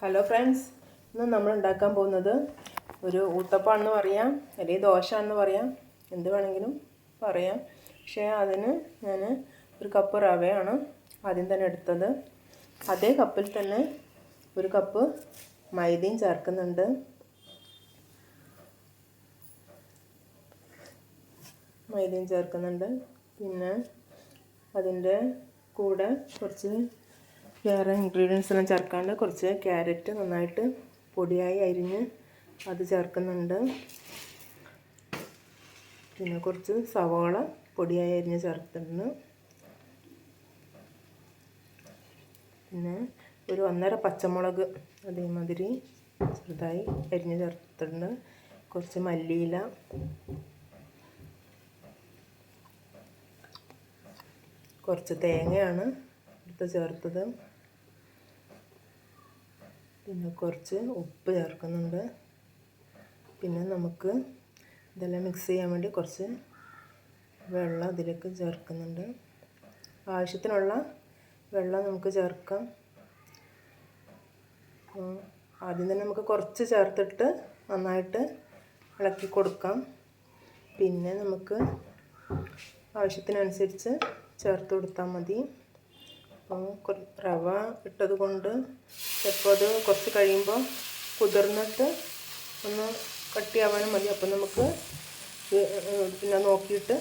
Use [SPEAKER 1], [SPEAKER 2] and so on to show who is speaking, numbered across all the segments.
[SPEAKER 1] Hello friends ഇന്ന് നമ്മൾ ഉണ്ടാക്കാൻ പോകുന്നത് ഒരു ഊത്തപ്പാണെന്ന് പറയാം അല്ലെങ്കിൽ ദോശ എന്ന് പറയാം എന്ത് വേണമെങ്കിലും പറയാം. പക്ഷേ അതിന് ഞാൻ ഒരു കപ്പ് റവയാണ് ആദ്യം തന്നെ എടുത്തത്. അതേ കപ്പിൽ തന്നെ ഒരു കപ്പ് മൈദയും ചേർക്കുന്നുണ്ട്. മൈദയും ചേർക്കുന്നുണ്ട്. പിന്നെ അതിന്റെ കൂടെ കുറച്ച് വേറെ ഇൻഗ്രീഡിയൻസ് എല്ലാം ചേർക്കാണ്ട് കുറച്ച് ക്യാരറ്റ് നന്നായിട്ട് പൊടിയായി അരിഞ്ഞ് അത് ചേർക്കുന്നുണ്ട്. പിന്നെ കുറച്ച് സവാള പൊടിയായി അരിഞ്ഞ് ചേർത്തിട്ടുണ്ട്. പിന്നെ ഒരു ഒന്നര പച്ചമുളക് അതേമാതിരി ചെറുതായി അരിഞ്ഞ് ചേർത്തിട്ടുണ്ട്. കുറച്ച് മല്ലിയില. കുറച്ച് തേങ്ങയാണ് എടുത്ത് ചേർത്തത്. പിന്നെ കുറച്ച് ഉപ്പ് ചേർക്കുന്നുണ്ട്. പിന്നെ നമുക്ക് ഇതെല്ലാം മിക്സ് ചെയ്യാൻ വേണ്ടി കുറച്ച് വെള്ളം ഇതിലേക്ക് ചേർക്കുന്നുണ്ട്. ആവശ്യത്തിനുള്ള വെള്ളം നമുക്ക് ചേർക്കാം. ആദ്യം തന്നെ നമുക്ക് കുറച്ച് ചേർത്തിട്ട് നന്നായിട്ട് ഇളക്കി കൊടുക്കാം. പിന്നെ നമുക്ക് ആവശ്യത്തിനനുസരിച്ച് ചേർത്ത് കൊടുത്താൽ മതി. റവ ഇട്ടത് കൊണ്ട് ചിലപ്പോൾ അത് കുറച്ച് കഴിയുമ്പോൾ കുതിർന്നിട്ട് ഒന്ന് കട്ടിയാവാനും മതി. അപ്പം നമുക്ക് പിന്നെ നോക്കിയിട്ട്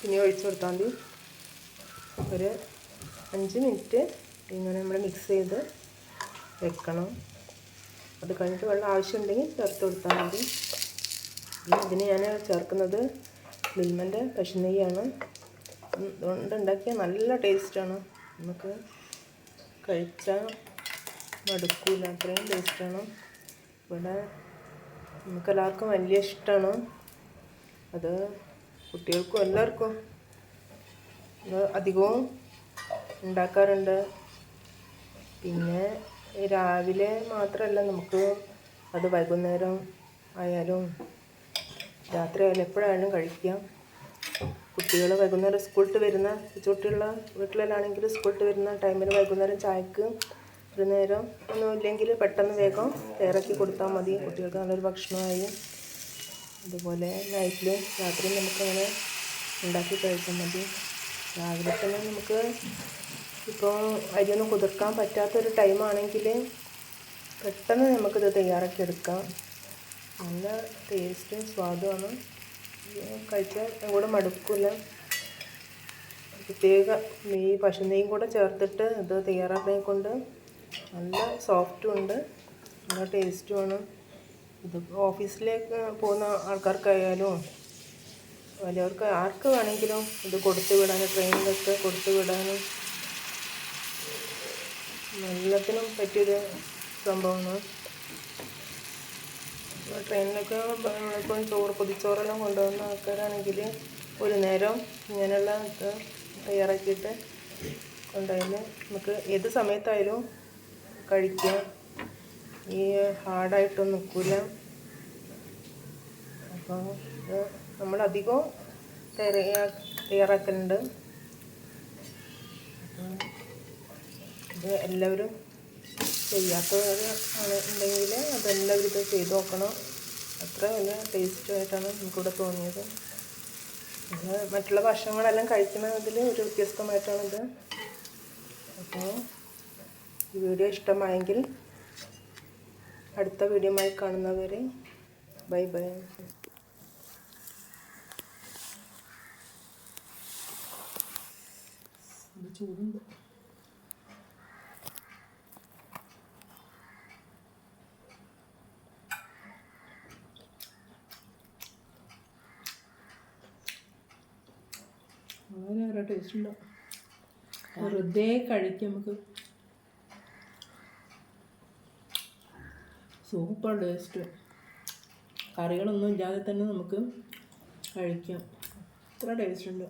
[SPEAKER 1] പിന്നെ ഒഴിച്ചു കൊടുത്താൽ മതി. ഒരു അഞ്ച് മിനിറ്റ് ഇങ്ങനെ നമ്മൾ മിക്സ് ചെയ്ത് വെക്കണം. അത് കഴിഞ്ഞിട്ട് വെള്ളം ആവശ്യമുണ്ടെങ്കിൽ ചേർത്ത് കൊടുത്താൽ മതി. ഇതിന് ഞാൻ ചേർക്കുന്നത് മിൽമന്റെ പശുനെയ്യാണ് അതുകൊണ്ട് നല്ല ടേസ്റ്റാണ്. നമുക്ക് കഴിച്ചാൽ മടുക്കൂല. അത്രയും ടേസ്റ്റാണ് ഇവിടെ നമുക്കെല്ലാവർക്കും വലിയ ഇഷ്ടമാണ് അത് കുട്ടികൾക്കും എല്ലാവർക്കും അധികവും ഉണ്ടാക്കാറുണ്ട്. പിന്നെ രാവിലെ മാത്രമല്ല നമുക്ക് അത് വൈകുന്നേരം ആയാലും രാത്രി ആയാലും എപ്പോഴായാലും കഴിക്കാം. കുട്ടികൾ വൈകുന്നേരം സ്കൂളിട്ട് വരുന്ന ചുട്ടിയുള്ള വീട്ടിലാണെങ്കിൽ സ്കൂളിട്ട് വരുന്ന ടൈമിൽ വൈകുന്നേരം ചായക്ക് ഒരു നേരം ഒന്നും ഇല്ലെങ്കിൽ പെട്ടെന്ന് വേഗം തയ്യാറാക്കി കൊടുത്താൽ മതി. കുട്ടികൾക്ക് നല്ലൊരു ഭക്ഷണമായി. അതുപോലെ നൈറ്റിൽ രാത്രി നമുക്കങ്ങനെ ഉണ്ടാക്കി കഴിച്ചാൽ മതി. രാവിലെ തന്നെ നമുക്ക് ഇപ്പോൾ അരിയൊന്നും കുതിർക്കാൻ പറ്റാത്തൊരു ടൈമാണെങ്കിൽ പെട്ടെന്ന് നമുക്കിത് തയ്യാറാക്കി എടുക്കാം. നല്ല ടേസ്റ്റും സ്വാദുമാണ്. കഴിച്ചാൽ കൂടെ മടുക്കില്ല പ്രത്യേക ഈ പശു നെയ്യും കൂടെ ചേർത്തിട്ട് ഇത് തയ്യാറാക്കിനെ കൊണ്ട് നല്ല സോഫ്റ്റും ഉണ്ട്. നല്ല ടേസ്റ്റുമാണ് ഇത് ഓഫീസിലേക്ക് പോകുന്ന ആൾക്കാർക്കായാലും വലിയവർക്ക് ആർക്ക് വേണമെങ്കിലും ഇത് കൊടുത്തു വിടാനും ട്രെയിനിലൊക്കെ കൊടുത്തു വിടാനും എല്ലാത്തിനും പറ്റിയൊരു സംഭവമാണ്. ട്രെയിനിലൊക്കെ ഇപ്പം ചോറ് പൊതിച്ചോറെല്ലാം കൊണ്ടുവന്ന ആൾക്കാരാണെങ്കിൽ ഒരു നേരം ഇങ്ങനെയുള്ള തയ്യാറാക്കിയിട്ട് കൊണ്ടുവന്ന് നമുക്ക് ഏത് സമയത്തായാലും കഴിക്കാം. ഈ ഹാർഡായിട്ടൊന്നും നിൽക്കില്ല. അപ്പോൾ ഇത് നമ്മളധികം തയ്യാ തയ്യാറാക്കലുണ്ട്. ഇത് എല്ലാവരും ചെയ്യാത്തവർ ഉണ്ടെങ്കിൽ അതെല്ലാം ഇത് ചെയ്ത് നോക്കണം. അത്ര വലിയ ടേസ്റ്റുമായിട്ടാണ് നമുക്കിവിടെ തോന്നിയത്. മറ്റുള്ള ഭക്ഷണങ്ങളെല്ലാം കഴിക്കുന്നതിൽ ഒരു വ്യത്യസ്തമായിട്ടാണിത്. അപ്പോൾ ഈ വീഡിയോ ഇഷ്ടമായെങ്കിൽ അടുത്ത വീഡിയോമായി കാണുന്നവരെ ബൈ ബൈ. ചൂടുണ്ട്. വളരെ ടേസ്റ്റ് ഉണ്ടാവും വെറുതെ കഴിക്കും നമുക്ക്. സൂപ്പർ ടേസ്റ്റ് കറികളൊന്നും ഇല്ലാതെ തന്നെ നമുക്ക് കഴിക്കാം. അത്ര ടേസ്റ്റ് ഉണ്ട്.